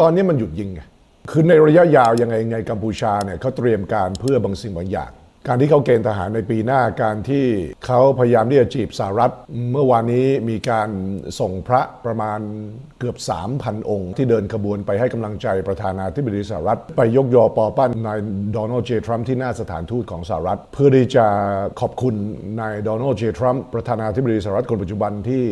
ตอนนี้มันหยุดยิงไงคือในระยะยาวยังไงไงกัมพูชาเนี่ยเขาเตรียมการเพื่อบางสิ่งบางอย่าง การที่เขาเกณฑ์ทหารในปีหน้าการที่เขาพยายามที่จะจีบสหรัฐ เมื่อวานนี้มีการส่งพระประมาณเกือบ 3,000 องค์ ที่เดินขบวนไปให้กำลังใจประธานาธิบดีสหรัฐ ไปยกยอปอปั้นนายโดนัลด์เจทรัมป์ที่หน้าสถานทูตของสหรัฐ เพื่อที่จะขอบคุณนายโดนัลด์เจทรัมป์ประธานาธิบดีสหรัฐคนปัจจุบันที่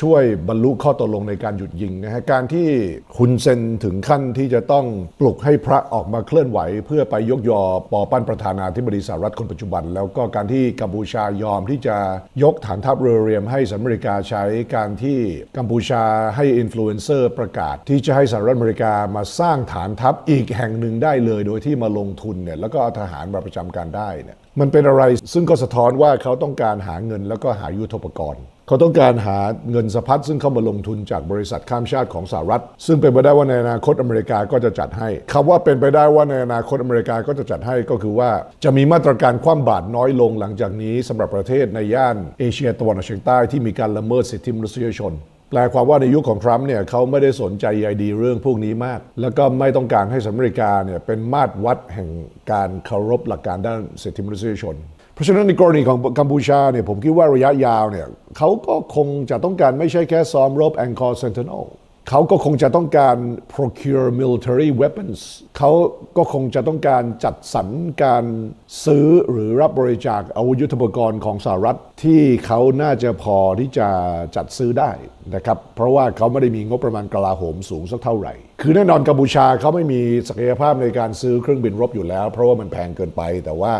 ช่วยบรรลุข้อตกลงในการหยุดยิงนะฮะการที่ฮุนเซนถึงขั้นที่จะต้องปลุกให้พระออกมาเคลื่อนไหว เพื่อไปยกยอปอปั้นประธานาธิบดีสหรัฐคนปัจจุบัน แล้วก็การที่กัมพูชายอมที่จะยกฐานทัพเรือเรียมให้สหรัฐอเมริกาใช้การที่กัมพูชาให้อินฟลูเอนเซอร์ประกาศ ที่จะให้สหรัฐอเมริกามาสร้างฐานทัพอีกแห่งหนึ่งได้เลย โดยที่มาลงทุนเนี่ยแล้วก็เอาทหารมาประจำการได้เนี่ยมันเป็นอะไรซึ่งก็สะท้อนว่าเขาต้องการหาเงินแล้วก็หายุทธปกรณ์ เขาต้องการหาเงินสะพัดซึ่งเข้ามาลงทุนจากบริษัทข้ามชาติของสหรัฐ ซึ่งเป็นไปได้ว่าในอนาคตอเมริกาก็จะจัดให้คำว่าเป็นไปได้ว่าในอนาคตอเมริกาก็จะจัดให้ก็คือว่าจะมีมาตรการคว่ำบาตรน้อยลงหลังจากนี้สำหรับประเทศในย่านเอเชียตะวันออกเฉียงใต้ที่มีการละเมิดสิทธิมนุษยชนแปลความว่าในยุคของทรัมป์เนี่ยเขาไม่ได้สนใจใยดีเรื่องพวกนี้มาก แล้วก็ไม่ต้องการให้สหรัฐอเมริกาเนี่ยเป็นมาตรวัดแห่งการเคารพหลักการด้านสิทธิมนุษยชน ราะฉะนั้นในกรณีของกัมพูชาเนี่ยผมคิดว่าระยะยาวเนี่ยเขาก็คงจะต้องการไม่ใช่แค่ซ้อมรบ Angkor Sentinel เขาก็คงจะต้องการ procure military weapons เขาก็คงจะต้องการจัดสรรการซื้อหรือรับบริจาคอาวุธยุทโธปกรณ์ของสหรัฐที่เขาน่าจะพอที่จะจัดซื้อได้นะครับ เพราะว่าเขาไม่ได้มีงบประมาณกลาโหมสูงสักเท่าไหร่ คือแน่นอนกัมพูชาเขาไม่มีศักยภาพในการซื้อเครื่องบินรบอยู่แล้ว เพราะว่ามันแพงเกินไปแต่ว่า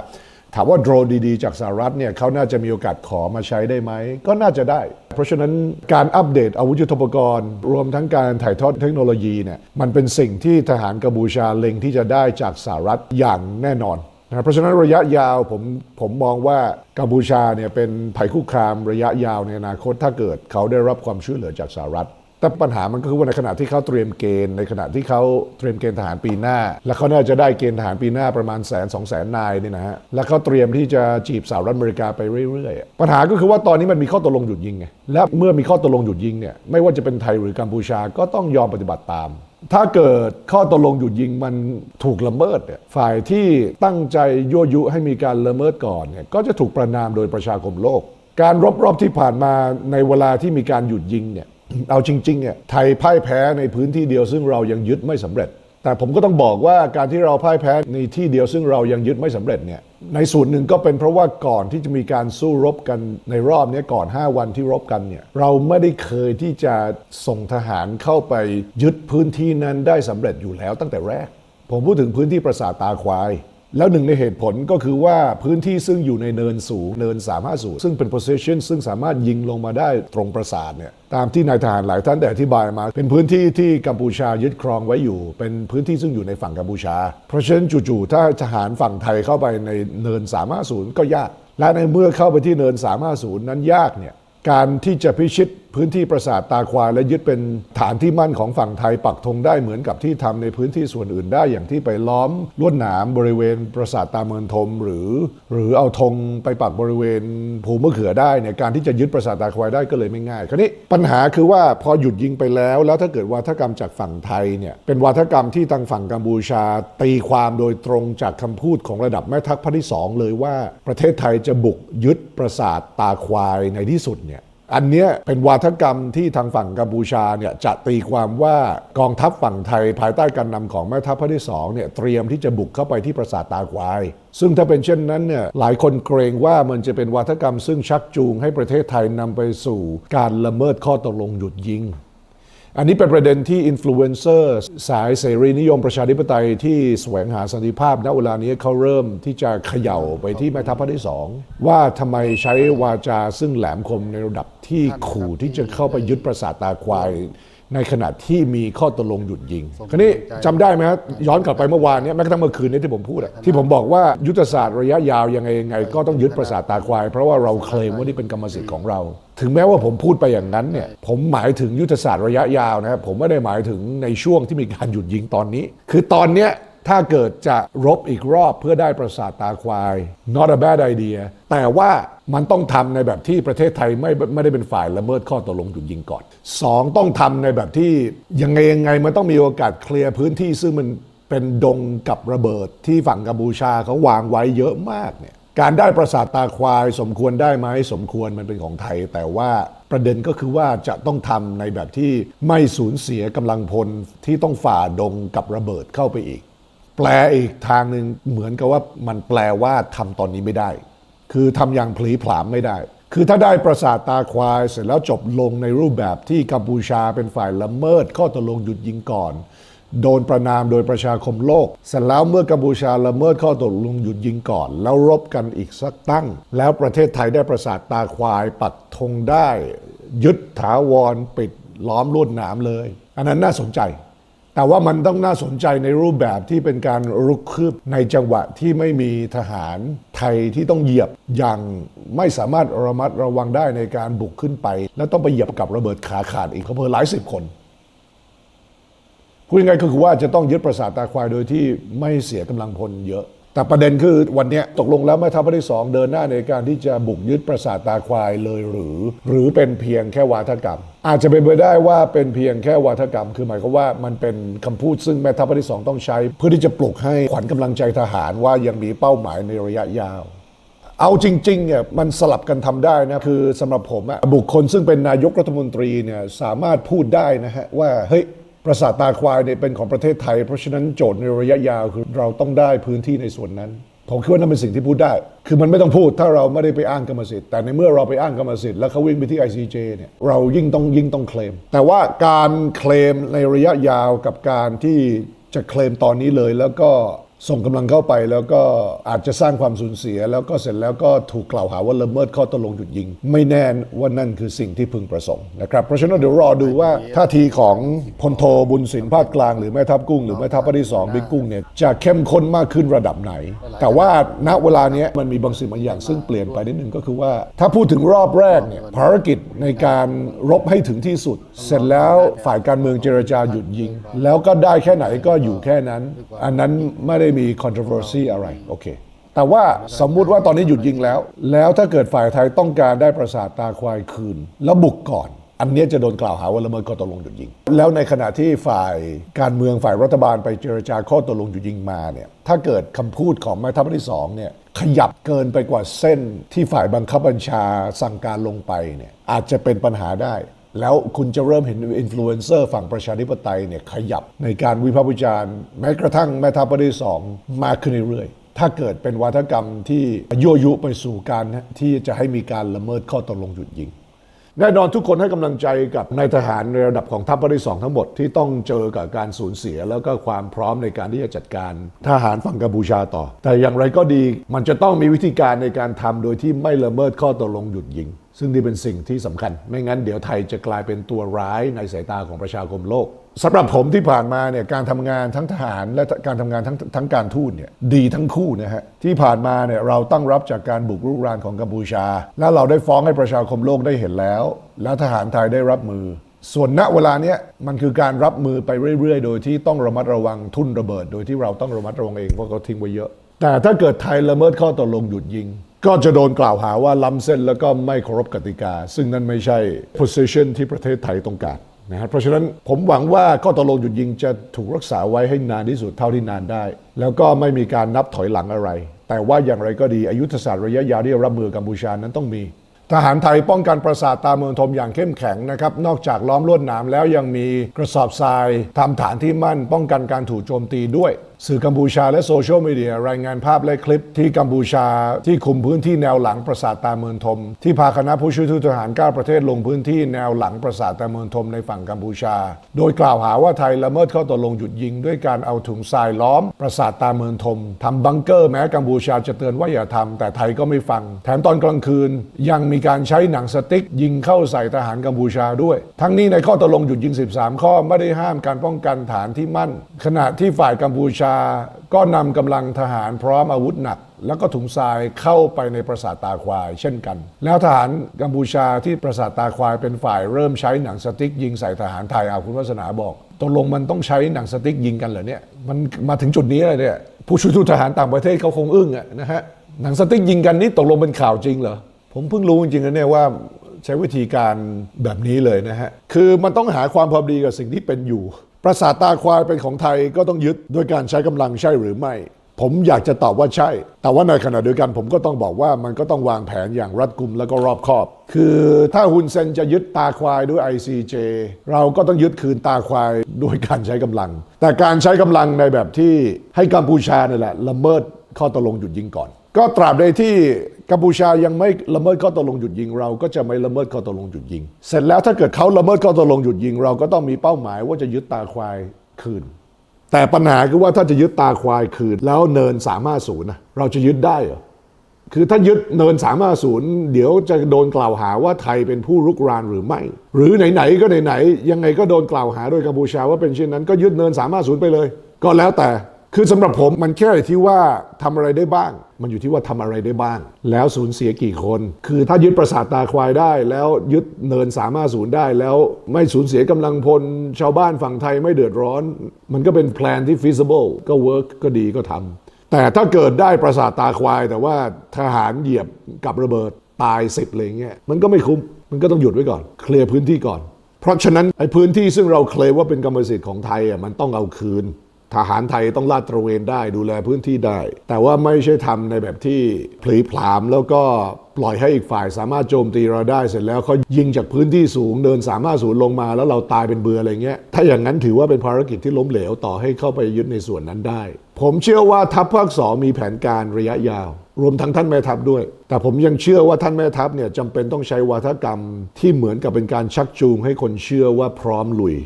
ถามว่าโดรนดีๆ จากสหรัฐเนี่ยเขาน่าจะมีโอกาสขอมาใช้ได้ไหม ก็น่าจะได้ เพราะฉะนั้นการอัปเดตอาวุธยุทโธปกรณ์ รวมทั้งการถ่ายทอดเทคโนโลยีเนี่ยมันเป็นสิ่งที่ทหารกัมพูชาเล็งที่จะได้จากสหรัฐอย่างแน่นอนนะเพราะฉะนั้นระยะยาวผมผมมองว่ากัมพูชาเนี่ยเป็นภัยคุกคามระยะยาวในอนาคตถ้าเกิดเขาได้รับความช่วยเหลือจากสหรัฐ แต่ปัญหามันก็คือว่าในขณะที่เขาเตรียมเกณฑ์ในขณะที่เขาเตรียมเกณฑ์ทหารปีหน้า และเขาน่าจะได้เกณฑ์ทหารปีหน้าประมาณแสนสองแสนนายนี่นะฮะและเขาเตรียมที่จะจีบสหรัฐอเมริกาไปเรื่อยๆปัญหาก็คือว่าตอนนี้มันมีข้อตกลงหยุดยิงไงและเมื่อมีข้อตกลงหยุดยิงเนี่ยไม่ว่าจะเป็นไทยหรือกัมพูชาก็ต้องยอมปฏิบัติตามถ้าเกิดข้อตกลงหยุดยิงมันถูกละเมิดเนี่ยฝ่ายที่ตั้งใจยั่วยุให้มีการละเมิดก่อนเนี่ยก็จะถูกประนามโดยประชาคมโลก การรบรอบที่ผ่านมาในเวลาที่มีการหยุดยิงเนี่ย เอาจริงๆเนี่ยไทยพ่ายแพ้ในพื้นที่เดียวซึ่งเรายังยึดไม่สำเร็จ แต่ผมก็ต้องบอกว่าการที่เราพ่ายแพ้ในที่เดียวซึ่งเรายังยึดไม่สำเร็จเนี่ยในส่วนหนึ่งก็เป็นเพราะว่าก่อนที่จะมีการสู้รบกันในรอบนี้ก่อน 5 วันที่รบกันเนี่ยเราไม่ได้เคยที่จะส่งทหารเข้าไปยึดพื้นที่นั้นได้สำเร็จอยู่แล้วตั้งแต่แรก ผมพูดถึงพื้นที่ปราสาทตาควาย แล้วหนึ่งในเหตุผลก็คือว่าพื้นที่ซึ่งอยู่ในเนินสูง เนิน 350 ซึ่งเป็น position ซึ่งสามารถยิงลงมาได้ตรงปราสาทเนี่ยตามที่นายทหารหลายท่านได้อธิบายมา เป็นพื้นที่ที่กัมพูชายึดครองไว้อยู่ เป็นพื้นที่ซึ่งอยู่ในฝั่งกัมพูชา เพราะฉะนั้นจู่ๆถ้าทหารฝั่งไทยเข้าไปในเนิน 350 ก็ยาก และในเมื่อเข้าไปที่เนิน 350 นั้นยากเนี่ยการที่จะพิชิตพื้นที่ปราสาทตาควายและยึดเป็นฐานที่มั่นของฝั่งไทยปักธงได้เหมือนกับที่ทำในพื้นที่ส่วนอื่นได้อย่างที่ไปล้อมลวดหนามบริเวณปราสาทตาเมินทม หรือ หรือเอาธงไปปักบริเวณภูมะเขือได้เนี่ยการที่จะยึดปราสาทตาควายได้ก็เลยไม่ง่าย คราวนี้ปัญหาคือว่าพอหยุดยิงไปแล้ว แล้วถ้าเกิดวาทกรรมจากฝั่งไทยเนี่ยเป็นวาทกรรมที่ทางฝั่งกัมพูชา ตีความโดยตรงจากคำพูดของระดับแม่ทัพภาคที่สองเลยว่า ประเทศไทยจะบุกยึดปราสาทตาควายในที่สุดเนี่ย อันเนี้ยเป็นวาทกรรมที่ทางฝั่งกัมพูชาเนี่ยจะตีความว่ากองทัพฝั่งไทยภายใต้การนำของแม่ทัพภาคที่สองเนี่ยเตรียมที่จะบุกเข้าไปที่ปราสาทตาควาย ซึ่งถ้าเป็นเช่นนั้นเนี่ยหลายคนเกรงว่ามันจะเป็นวาทกรรมซึ่งชักจูงให้ประเทศไทยนำไปสู่การละเมิดข้อตกลงหยุดยิง อันนี้เป็นประเด็นที่อินฟลูเอนเซอร์สายเสรีนิยมประชาธิปไตยที่แสวงหาสันติภาพณเวลานี้เขาเริ่มที่จะเขย่าไปที่แม่ทัพภาคที่สองว่าทำไมใช้วาจาซึ่งแหลมคมในระดับที่ขู่ที่จะเข้าไปยึดปราสาทตาควาย ในขณะที่มีข้อตกลงหยุดยิงคราวนี้จำได้ไหมครับย้อนกลับไปเมื่อวานเนี้แม้กระทั่งเมื่อคืนนี้ที่ผมพูดอะที่ผมบอกว่ายุทธศาสตร์ระยะยาวยังไงยังไง ก็ต้องยึดปราสาทตาควาย เพราะว่าเราเคลมว่านี่เป็นกรรมสิทธิ์ของเรา ถึงแม้ว่าผมพูดไปอย่างนั้นเนี่ยผมหมายถึงยุทธศาสตร์ระยะยาวนะครับผมไม่ได้หมายถึงในช่วงที่มีการหยุดยิงตอนนี้ คือตอนเนี้ย ถ้าเกิดจะรบอีกรอบเพื่อได้ประสาทตาควาย not a bad idea แต่ว่ามันต้องทำในแบบที่ประเทศไทยไม่ไม่ได้เป็นฝ่ายละเมิดข้อตกลงหยุดยิงก่อนสองต้องทำในแบบที่ยังไงยังไงมันต้องมีโอกาสเคลียร์พื้นที่ซึ่งมันเป็นดงกับระเบิดที่ฝั่งกัมพูชาเขาวางไว้เยอะมากเนี่ยการได้ประสาทตาควายสมควรได้ไหมสมควรมันเป็นของไทย แต่ว่าประเด็นก็คือว่าจะต้องทำในแบบที่ไม่สูญเสียกำลังพลที่ต้องฝ่าดงกับระเบิดเข้าไปอีก แปลอีกทางหนึ่งเหมือนกับว่ามันแปลว่าทำตอนนี้ไม่ได้ คือทำอย่างพลีผลามไม่ได้ คือถ้าได้ประสาทตาควายเสร็จแล้วจบลงในรูปแบบที่กัมพูชาเป็นฝ่ายละเมิด ข้อตกลงหยุดยิงก่อน โดนประนามโดยประชาคมโลก เสร็จแล้วเมื่อกัมพูชาละเมิดข้อตกลงหยุดยิงก่อน แล้วรบกันอีกสักตั้ง แล้วประเทศไทยได้ประสาทตาควายปักธงได้ ยึดถาวรปิดล้อมลวดหนามเลย อันนั้นน่าสนใจ แต่ว่ามันต้องน่าสนใจในรูปแบบที่เป็นการรุกคืบในจังหวะที่ไม่มีทหารไทยที่ต้องเหยียบอย่างไม่สามารถระมัดระวังได้ในการบุกขึ้นไป แล้วต้องไปเหยียบกับระเบิดขาขาดอีกเขาเพิ่หลายสิบคนพูดยังไงก็คือว่าจะต้องยึดปราสาทตาควายโดยที่ไม่เสียกำลังพลเยอะ แต่ประเด็นคือวันนี้ตกลงแล้วแม่ทัพภาคที่สองเดินหน้าในการที่จะบุกยึดปราสาทตาควายเลยหรือ หรือเป็นเพียงแค่วาทกรรม อาจจะเป็นไปได้ว่าเป็นเพียงแค่วาทกรรม คือหมายความว่ามันเป็นคำพูดซึ่งแม่ทัพภาคที่สองต้องใช้ เพื่อที่จะปลุกให้ขวัญกำลังใจทหารว่ายังมีเป้าหมายในระยะยาวเอาจริงๆเนี่ยมันสลับกันทำได้นะคือสำหรับผมอะบุคคลซึ่งเป็นนายกรัฐมนตรีเนี่ยสามารถพูดได้นะฮะว่าเฮ้ย ราสาทตาควายเนี่ยเป็นของประเทศไทย เพราะฉะนั้นโจทย์ในระยะยาวคือเราต้องได้พื้นที่ในส่วนนั้น ผมคิดว่านั่นเป็นสิ่งที่พูดได้ คือมันไม่ต้องพูดถ้าเราไม่ได้ไปอ้างกรรมสิทธิ์ แต่ในเมื่อเราไปอ้างกรรมสิทธิ์แล้วเขาวิ่งไปที่ ICJ เนี่ยเรายิ่งต้องยิ่งต้องเคลม แต่ว่าการเคลมในระยะยาวกับการที่จะเคลมตอนนี้เลยแล้วก็ ส่งกำลังเข้าไปแล้วก็อาจจะสร้างความสูญเสีย แล้วก็เสร็จแล้วก็ถูกกล่าวหาว่าละเมิดข้อตกลงหยุดยิง ไม่แน่ว่านั่นคือสิ่งที่พึงประสงค์นะครับเพราะฉะนั้นเดี๋ยวรอดูว่าท่าทีของพลโทบุญสินภาคกลางหรือแม่ทัพกุ้งหรือแม่ทัพภาคที่สองบิ๊กกุ้งเนี่ยจะเข้มข้นมากขึ้นระดับไหน แต่ว่าณเวลาเนี้ยมันมีบางสิ่งบางอย่างซึ่งเปลี่ยนไปนิดนึงก็คือว่า ถ้าพูดถึงรอบแรกเนี่ยภารกิจในการรบให้ถึงที่สุด เสร็จแล้วฝ่ายการเมืองเจรจาหยุดยิง แล้วก็ได้แค่ไหนก็อยู่แค่นั้น อันนั้นไม่ได้ไมี controversy อะไรโอเคแต่ว่าสมมุติว่าตอนนี้หยุดยิงแล้ว แล้วถ้าเกิดฝ่ายไทยต้องการได้ประสาทตาควายคืน แล้วบุกก่อน อันนี้จะโดนกล่าวหาว่าละเมิดข้อตกลงหยุดยิง แล้วในขณะที่ฝ่ายการเมืองฝ่ายรัฐบาลไปเจรจาข้อตกลงหยุดยิงมาเนี่ยถ้าเกิดคำพูดของแม่ทัพที่สองเนี่ยขยับเกินไปกว่าเส้นที่ฝ่ายบังคับบัญชาสั่งการลงไปเนี่ยอาจจะเป็นปัญหาได้ แล้วคุณจะเริ่มเห็นอินฟลูเอนเซอร์ฝั่งประชาธิปไตยเนี่ยขยับในการวิพากษ์วิจารณ์แม้กระทั่งแม่ทัพภาคที่สองมากขึ้นเรื่อยๆ ถ้าเกิดเป็นวัฒกรรมที่ยั่วยุไปสู่การที่จะให้มีการละเมิดข้อตกลงหยุดยิง แน่นอนทุกคนให้กำลังใจกับนายทหารในระดับของทัพที่สองทั้งหมดที่ต้องเจอกับการสูญเสีย แล้วก็ความพร้อมในการที่จะจัดการทหารฝั่งกัมพูชาต่อ แต่อย่างไรก็ดีมันจะต้องมีวิธีการในการทำโดยที่ไม่ละเมิดข้อตกลงหยุดยิง ซึ่งนี่เป็นสิ่งที่สำคัญ ไม่งั้นเดี๋ยวไทยจะกลายเป็นตัวร้ายในสายตาของประชาคมโลกสำหรับผมที่ผ่านมาเนี่ยการทำงานทั้งทหารและการทำงานทั้งทั้งการทูตเนี่ยดีทั้งคู่นะฮะที่ผ่านมาเนี่ยเราตั้งรับจากการบุกรุกรานของกัมพูชา แล้วเราได้ฟ้องให้ประชาคมโลกได้เห็นแล้ว แล้วทหารไทยได้รับมือส่วนณเวลาเนี้ยมันคือการรับมือไปเรื่อย ๆ โดยที่ต้องระมัดระวังทุ่นระเบิด โดยที่เราต้องระมัดระวังเองเพราะเขาทิ้งไว้เยอะ แต่ถ้าเกิดไทยละเมิดข้อตกลงหยุดยิง ก็จะโดนกล่าวหาว่าล้ำเส้นแล้วก็ไม่เคารพกติกา ซึ่งนั่นไม่ใช่ position ที่ประเทศไทยต้องการนะฮะเพราะฉะนั้นผมหวังว่าข้อตกลงหยุดยิงจะถูกรักษาไว้ให้นานที่สุดเท่าที่นานได้ แล้วก็ไม่มีการนับถอยหลังอะไร แต่ว่าอย่างไรก็ดีอายุทศาสตร์ระยะยาวที่รับมือกัมพูชานั้นต้องมี ทหารไทยป้องกันปราสาทตาเมืองทมอย่างเข้มแข็งนะครับนอกจากล้อมลวดหนามแล้วยังมีกระสอบทรายทำฐานที่มั่นป้องกันการถูกโจมตีด้วย สื่อกัมพูชาและโซเชียลมีเดียรายงานภาพและคลิปที่กัมพูชาที่คุมพื้นที่แนวหลังปราสาทตาเมืองทม ที่พาคณะผู้ช่วยทูตทหาร 9 ประเทศลงพื้นที่แนวหลังปราสาทตาเมืองทมในฝั่งกัมพูชา โดยกล่าวหาว่าไทยละเมิดข้อตกลงหยุดยิง ด้วยการเอาถุงทรายล้อมปราสาทตาเมืองทมทำบังเกอร์แม้กัมพูชาจะเตือนว่าอย่าทำแต่ไทยก็ไม่ฟัง แถมตอนกลางคืน ยังมีการใช้หนังสติ๊กยิงเข้าใส่ทหารกัมพูชาด้วย ทั้งนี้ในข้อตกลงหยุดยิง 13 ข้อไม่ได้ห้ามการป้องกันฐานที่มั่น ขณะที่ฝ่ายกัมพูชาก็นำกำลังทหารพร้อมอาวุธหนัก แล้วก็ถุงทรายเข้าไปในปราสาทตาควายเช่นกัน แล้วทหารกัมพูชาที่ปราสาทตาควายเป็นฝ่ายเริ่มใช้หนังสติ๊กยิงใส่ทหารไทยเอาคุณวัฒนาบอกตกลงมันต้องใช้หนังสติ๊กยิงกันเหรอเนี่ยมันมาถึงจุดนี้เลยเนี่ยผู้ช่วยทูตทหารต่างประเทศเขาคงอึ้งอะนะฮะหนังสติ๊กยิงกันนี่ตกลงเป็นข่าวจริงเหรอผมเพิ่งรู้จริงๆนะเนี่ยว่าใช้วิธีการแบบนี้เลยนะฮะคือมันต้องหาความพอดีกับสิ่งที่เป็นอยู่ ประสาทตาควายเป็นของไทยก็ต้องยึดโดยการใช้กำลังใช่หรือไม่ ผมอยากจะตอบว่าใช่ แต่ว่าในขณะเดียวกันผมก็ต้องบอกว่ามันก็ต้องวางแผนอย่างรัดกุมแล้วก็รอบคอบ คือถ้าฮุนเซนจะยึดตาควายด้วย ICJ เราก็ต้องยึดคืนตาควายด้วยการใช้กำลัง แต่การใช้กำลังในแบบที่ให้กัมพูชาเนี่ยแหละละเมิดข้อตกลงหยุดยิงก่อน ก็ตราบใดที่กัมพูชายังไม่ละเมิดข้อตกลงหยุดยิงเรา ก็จะไม่ละเมิดข้อตกลงหยุดยิง เสร็จแล้วถ้าเกิดเขาละเมิดข้อตกลงหยุดยิงเราก็ต้องมีเป้าหมายว่าจะยึดตาควายคืน แต่ปัญหาคือว่าถ้าจะยึดตาควายคืน แล้วเนินสามารถศูนย์นะเราจะยึดได้เหรอคือถ้ายึดเนินสามารถศูนย์เดี๋ยวจะโดนกล่าวหาว่าไทยเป็นผู้รุกรานหรือไม่ หรือไหนๆก็ไหนๆยังไงก็โดนกล่าวหาโดยกัมพูชาว่าเป็นเช่นนั้นก็ยึดเนินสามารถศูนย์ไปเลย ก็แล้วแต่ คือสำหรับผมมันแค่ที่ว่าทำอะไรได้บ้าง มันอยู่ที่ว่าทำอะไรได้บ้าง แล้วสูญเสียกี่คน คือถ้ายึดประสาทตาควายได้ แล้วยึดเนินสามารถศูนย์ได้ แล้วไม่สูญเสียกำลังพล ชาวบ้านฝั่งไทยไม่เดือดร้อน มันก็เป็นแพลนที่ feasible ก็ work ก็ดีก็ทำแต่ถ้าเกิดได้ประสาทตาควาย แต่ว่าทหารเหยียบกับระเบิดตายสิบอะไรเงี้ยมันก็ไม่คุ้มมันก็ต้องหยุดไว้ก่อน เคลียร์พื้นที่ก่อน เพราะฉะนั้นไอ้พื้นที่ซึ่งเราเคลมว่าเป็นกรรมสิทธิ์ของไทยอะมันต้องเอาคืน ทหารไทยต้องลาดตระเวนได้ดูแลพื้นที่ได้ แต่ว่าไม่ใช่ทำในแบบที่พลีผลามแล้วก็ปล่อยให้อีกฝ่ายสามารถโจมตีเราได้เสร็จแล้วเขายิงจากพื้นที่สูงเดินสามารถสูนลงมาแล้วเราตายเป็นเบืออะไรเงี้ยถ้าอย่างนั้นถือว่าเป็นภารกิจที่ล้มเหลวต่อให้เข้าไปยึดในส่วนนั้นได้ ผมเชื่อว่าทัพภาคสองมีแผนการระยะยาว รวมทั้งท่านแม่ทัพด้วย แต่ผมยังเชื่อว่าท่านแม่ทัพเนี่ยจำเป็นต้องใช้วาทกรรมที่เหมือนกับเป็นการชักจูงให้คนเชื่อว่าพร้อมลุย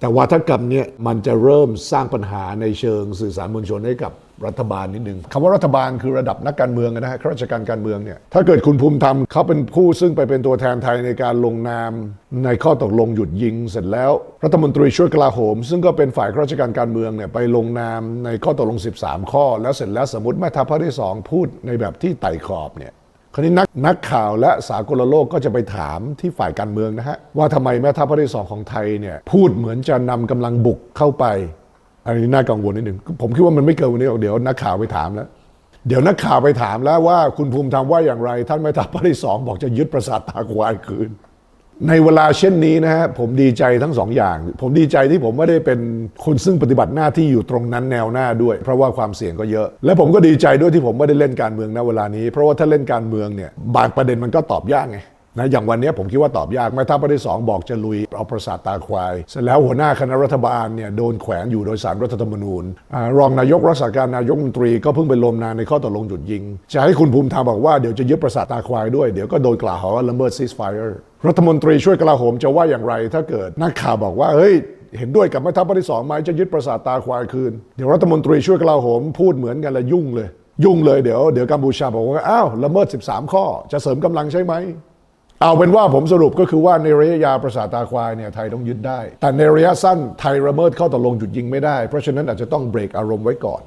แต่วาทกรรมเนี่ยมันจะเริ่มสร้างปัญหาในเชิงสื่อสารมวลชนให้กับรัฐบาลนิดนึงคำว่ารัฐบาลคือระดับนักการเมืองนะฮะข้าราชการการเมืองเนี่ยถ้าเกิดคุณภูมิธรรมเขาเป็นผู้ซึ่งไปเป็นตัวแทนไทยในการลงนาม ในข้อตกลงหยุดยิงเสร็จแล้ว รัฐมนตรีช่วยกลาโหม ซึ่งก็เป็นฝ่ายข้าราชการการเมืองเนี่ยไปลงนามในข้อตกลง 13 ข้อ แล้วเสร็จแล้วสมมติแม่ทัพภาคที่สองพูดในแบบที่ไต่ขอบเนี่ย คราวนี้นักนักข่าวและสากลโลกก็จะไปถามที่ฝ่ายการเมืองนะฮะ ว่าทำไมแม่ทัพภาคที่สองของไทยเนี่ยพูดเหมือนจะนำกำลังบุกเข้าไป อันนี้น่ากังวลนิดหนึ่งผมคิดว่ามันไม่เกินวันนี้หรอกเดี๋ยวนักข่าวไปถามแล้ว เดี๋ยวนักข่าวไปถามแล้วว่าคุณภูมิธรรมว่าอย่างไร ท่านแม่ทัพภาคที่สองบอกจะยึดปราสาทตาควายคืน ในเวลาเช่นนี้นะฮะผมดีใจทั้งสองอย่าง ผมดีใจที่ผมไม่ได้เป็นคนซึ่งปฏิบัติหน้าที่อยู่ตรงนั้นแนวหน้าด้วย เพราะว่าความเสี่ยงก็เยอะ และผมก็ดีใจด้วยที่ผมไม่ได้เล่นการเมืองณเวลานี้ เพราะว่าถ้าเล่นการเมืองเนี่ยบางประเด็นมันก็ตอบยากไง นะอย่างวันนี้ผมคิดว่าตอบยากแม่ทัพภาคที่สองบอกจะลุยเอาประสาทตาควาย เสร็จแล้วหัวหน้าคณะรัฐบาลเนี่ยโดนแขวนอยู่โดยสารรัฐธรรมนูญรองนายกรักษาการนายกมนตรีก็เพิ่งไปลงนามในข้อตกลงหยุดยิง จะให้คุณภูมิธรรมบอกว่าเดี๋ยวจะยึดประสาทตาควายด้วยเดี๋ยวก็โดนกล่าวหาว่าละเมิดซีสไฟเออร์รัฐมนตรีช่วยกลาโหมจะว่าอย่างไร ถ้าเกิดนักข่าวบอกว่าเฮ้ยเห็นด้วยกับแม่ทัพภาคที่สองไหมจะยึดประสาทตาควายคืน เดี๋ยวรัฐมนตรีช่วยกลาโหมพูดเหมือนกันและยุ่งเลย ยุ่งเลยเดี๋ยวเดี๋ยวกัมพูชาบอกว่าอ้าวละเมิด 13 ข้อจะเสริมกำลังใช่ไหม เอาเป็นว่าผมสรุปก็คือว่าในระยะยาวประสาทตาควายเนี่ยไทยต้องยึดได้ แต่ในระยะสั้นไทยระเมิดข้อตกลงหยุดยิงไม่ได้ เพราะฉะนั้นอาจจะต้องเบรกอารมณ์ไว้ก่อน